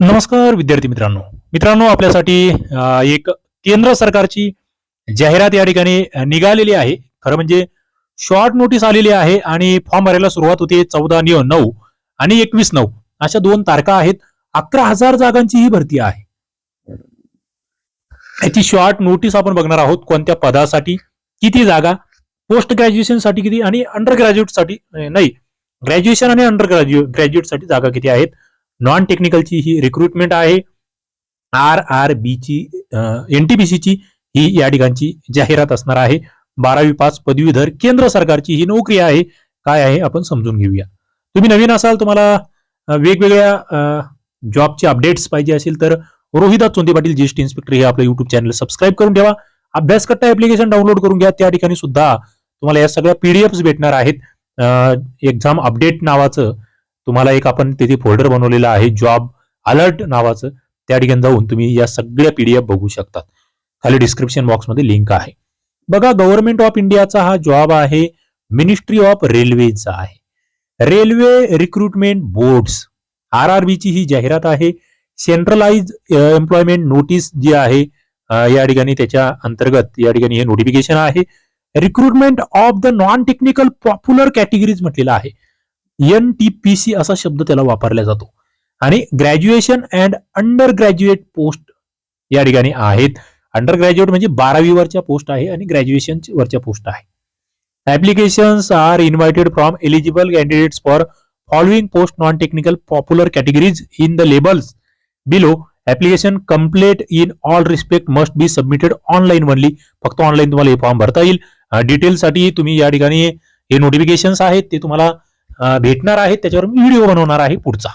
नमस्कार विद्यार्थी मित्रांनो. मित्रांनो आपल्यासाठी एक केंद्र सरकारची जाहिरात या ठिकाणी निघालेली आहे. खरं म्हणजे शॉर्ट नोटीस आलेली आहे आणि फॉर्म भरायला सुरुवात होते चौदा नऊ आणि एकवीस नऊ. अशा दोन तारखा आहेत. अकरा हजार जागांची ही भरती आहे. याची शॉर्ट नोटीस आपण बघणार आहोत कोणत्या पदासाठी किती जागा पोस्ट ग्रॅज्युएशनसाठी किती आणि अंडर ग्रॅज्युएटसाठी नाही ग्रॅज्युएशन आणि अंडर ग्रॅज्युएट ग्रॅज्युएटसाठी जागा किती आहेत. नॉन टेक्निकलची ही रिक्रुटमेंट आहे. आर आर बीची एनटीपीसी ची ही या ठिकाणची जाहिरात असणार आहे. बारावी पास पदवीधर केंद्र सरकारची ही नोकरी आहे. काय आहे आपण समजून घेऊया. तुम्ही नवीन असाल तुम्हाला वेगवेगळ्या जॉबचे अपडेट्स पाहिजे असेल तर रोहिदास चोंदे पाटील ज्येष्ठ इन्स्पेक्टर हे आपलं युट्यूब चॅनल सबस्क्राईब करून ठेवा. अभ्यास कट्टा ऍप्लिकेशन डाउनलोड करून घ्या. त्या ठिकाणी सुद्धा तुम्हाला या सगळ्या पीडीएफ भेटणार आहेत. एक्झाम अपडेट नावाचं तुम्हाला एक आपण तिथे फोल्डर बनवलेला आहे जॉब अलर्ट नावाचं. त्या ठिकाणी जाऊन तुम्ही या सगळ्या पीडीएफ बघू शकतात. खाली डिस्क्रिप्शन बॉक्समध्ये लिंक आहे. बघा गव्हर्नमेंट ऑफ इंडियाचा हा जॉब आहे मिनिस्ट्री ऑफ रेल्वेचा आहे. Railway recruitment boards R R ची ही जाहिरात आहे. सेंट्रलाइज एम्प्लॉयमेंट नोटीस जी आहे या ठिकाणी त्याच्या अंतर्गत या ठिकाणी हे नोटिफिकेशन आहे. Recruitment of the non technical popular categories म्हटलेलं आहे. एन टी पी सी असा शब्द त्याला वापरला जातो. आणि graduation and under graduate post या ठिकाणी आहेत. अंडर ग्रॅज्युएट म्हणजे बारावी वरच्या पोस्ट आहे आणि ग्रॅज्युएशन वरच्या पोस्ट आहे. Applications are invited from eligible candidates for following post non technical popular categories in the labels below application complete in all respect must be submitted online only फक्त online तुम्हाला हे form भरता येईल. डिटेलसाठी तुम्ही या ठिकाणी हे नोटिफिकेशन्स आहेत ते तुम्हाला भेटणार आहेत त्याच्यावर मी व्हिडिओ बनवणार आहे पुढचा.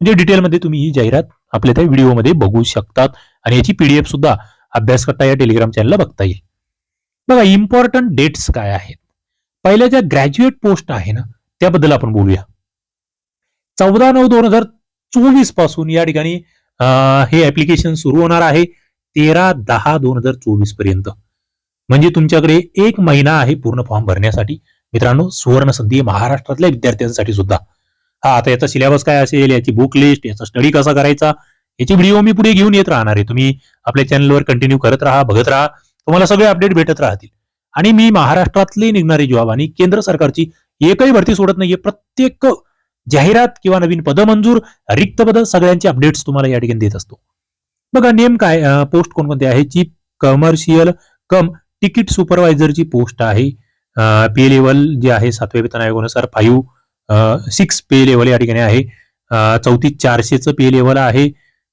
म्हणजे डिटेलमध्ये तुम्ही ही जाहिरात आपल्या त्या व्हिडिओमध्ये बघू शकतात आणि याची पीडीएफ सुद्धा अभ्यास करता या टेलिग्राम चॅनलला बघता येईल. बघा इम्पॉर्टंट डेट्स काय आहेत? पहिल्या ज्या ग्रॅज्युएट पोस्ट आहे ना त्याबद्दल आपण बोलूया. चौदा नऊ दोन हजार चोवीसपासून या ठिकाणी हे ऍप्लिकेशन सुरू होणार आहे तेरा दहा दोन हजार चोवीसपर्यंत. म्हणजे तुमच्याकडे एक महिना आहे पूर्ण फॉर्म भरण्यासाठी. मित्रांनो सुवर्ण संधी महाराष्ट्रातल्या विद्यार्थ्यांसाठी सुद्धा. हा आता याचा सिलेबस काय असेल याची बुक लिस्ट याचा स्टडी कसा करायचा याची व्हिडिओ मी पुढे घेऊन येत राहणार आहे. तुम्ही आपल्या चॅनलवर कंटिन्यू करत राहा बघत राहा. तुम्हाला सगळे अपडेट भेटत राहतील. आणि मी महाराष्ट्रातले निघणारे जॉब आणि केंद्र सरकारची एकही भरती सोडत नाहीये. प्रत्येक जाहिरात किंवा नवीन पद मंजूर रिक्त पद सगळ्यांचे अपडेट्स तुम्हाला या ठिकाणी देत असतो. बघा नेम काय? पोस्ट कोणकोणते आहे? चीफ कमर्शियल कम तिकीट सुपरवायझरची पोस्ट आहे. पे लेवल जे आहे सातव्या वेतन आयोगानुसार फाईव्ह सिक्स पे लेवल या ठिकाणी आहे. चौतीस चारशेचं पे लेवल आहे.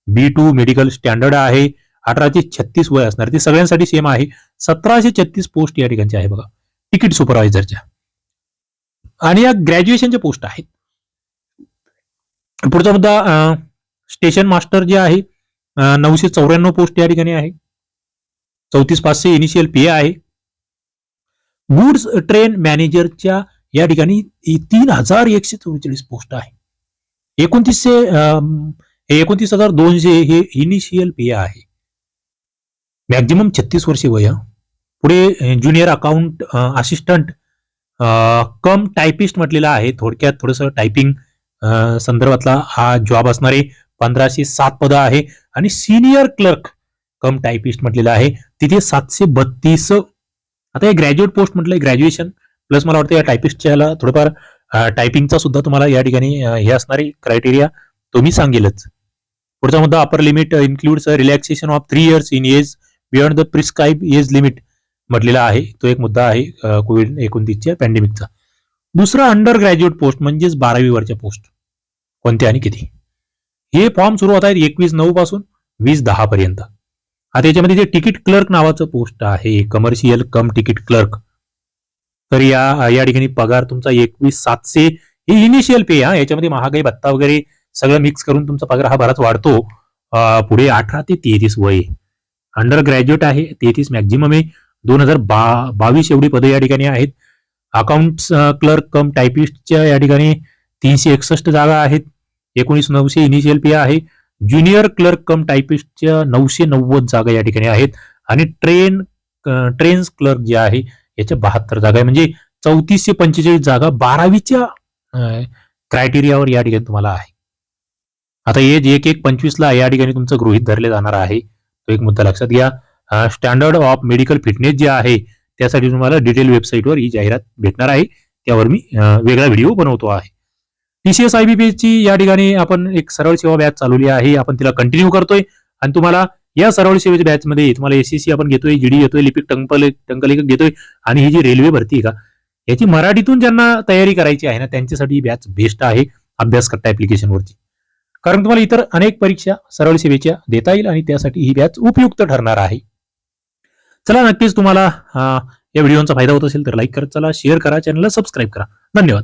बी टू मेडिकल स्टँडर्ड आहे. अठराशे छत्तीस वय असणार. ते सगळ्यांसाठी सेम आहे. सतराशे छत्तीस पोस्ट या ठिकाणच्या आहे बघा. तिकीट सुपरवायझरच्या आणि या ग्रॅज्युएशनच्या पोस्ट आहेत. पुढचा मुद्दा स्टेशन मास्टर जे आहे नऊशे चौऱ्याण्णव पोस्ट या ठिकाणी आहे. चौतीस पाचशे इनिशियल पे आहे. गुड्स ट्रेन मॅनेजरच्या या ठिकाणी तीन हजार एकशे चव्वेचाळीस पोस्ट आहे. एकोणतीसशे एकोणतीस हजार दोनशे हे इनिशियल पे आहे. मॅक्झिमम छत्तीस वर्षे वय. पुढे junior account assistant cum typist म्हटलेला आहे. थोडक्यात थोडंसं टायपिंग संदर्भातला हा जॉब असणारे पंधराशे सात पदं आहे. आणि सिनियर क्लर्क कम टायपिस्ट म्हटलेलं आहे. तिथे सातशे बत्तीस आता हे ग्रॅज्युएट पोस्ट म्हटलंय ग्रॅज्युएशन प्लस मला वाटतं या टायपिस्टच्या थोडंफार टायपिंगचा सुद्धा तुम्हाला या ठिकाणी हे असणारी क्रायटेरिया तुम्ही सांगेलच. पुढचा मुद्दा upper limit includes relaxation of three years in age beyond the prescribe age limit म्हटलेला आहे. तो एक मुद्दा आहे कोविड एकोणतीसच्या पॅन्डेमिकचा दुसरा अंडर ग्रॅज्युएट पोस्ट म्हणजेच बारावीवरच्या पोस्ट कोणत्या आणि किती? हे फॉर्म सुरू होत आहेत एकवीस नऊ पासून वीस दहा पर्यंत. आता याच्यामध्ये जे तिकीट क्लर्क नावाचं पोस्ट आहे कमर्शियल कम तिकीट क्लर्क तर या या ठिकाणी पगार तुमचा एकवीस सातशे हे इनिशियल पे हा याच्यामध्ये महागाई भत्ता वगैरे सगळं मिक्स करून तुमचा पगार हा बराच वाढतो. पुढे अठरा ते तेहतीस वय. अंडर ग्रॅज्युएट आहे तेहतीस मॅक्झिमम आहे. दोन हजार बा बावीस एवढी पदे या ठिकाणी आहेत. अकाउंट्स क्लर्क कम टायपिस्टच्या या ठिकाणी तीनशे एकसष्ट जागा आहेत. एकोणीस नऊशे इनिशियल पे आहे. ज्युनियर क्लर्क कम टायपिस्टच्या नऊशे नव्वद जागा या ठिकाणी आहेत. आणि ट्रेन ट्रेन्स क्लर्क जे आहे याच्या बहात्तर जागा आहे. म्हणजे चौतीसशे पंचेचाळीस जागा बारावीच्या क्रायटेरियावर या ठिकाणी तुम्हाला आहे. आता एज एक एक पंचवीसला या ठिकाणी तुमचं गृहित धरले जाणार आहे. तो एक मुद्दा लक्षात घ्या. स्टँडर्ड ऑफ मेडिकल फिटनेस जे आहे त्यासाठी तुम्हाला डिटेल वेबसाईटवर ही जाहिरात भेटणार आहे. त्यावर मी वेगळा व्हिडिओ बनवतो आहे. टीसीएस आयबीपी ची या ठिकाणी आपण एक सरळ सेवा बॅच चालवली आहे. आपण तिला कंटिन्यू करतोय. आणि तुम्हाला या सरळ सेवेच्या बॅच मध्ये तुम्हाला एससीसी आपण घेतोय जीडी घेतोय लिपिक टंकल टंकलेखक घेतोय आणि ही जी रेल्वे भरती आहे का? याची मराठीतून ज्यांना तयारी करायची आहे ना त्यांच्यासाठी ही बॅच बेस्ट आहे अभ्यास करता ऍप्लिकेशन कारण तुम्हाला इतर अनेक परीक्षा सरळ सेवेच्या देता येईल आणि त्यासाठी ही बॅच उपयुक्त ठरणार आहे. चला नक्कीच तुम्हाला या व्हिडिओचा फायदा होत असेल तर लाईक करत चला शेअर करा चॅनलला सबस्क्राईब करा. धन्यवाद.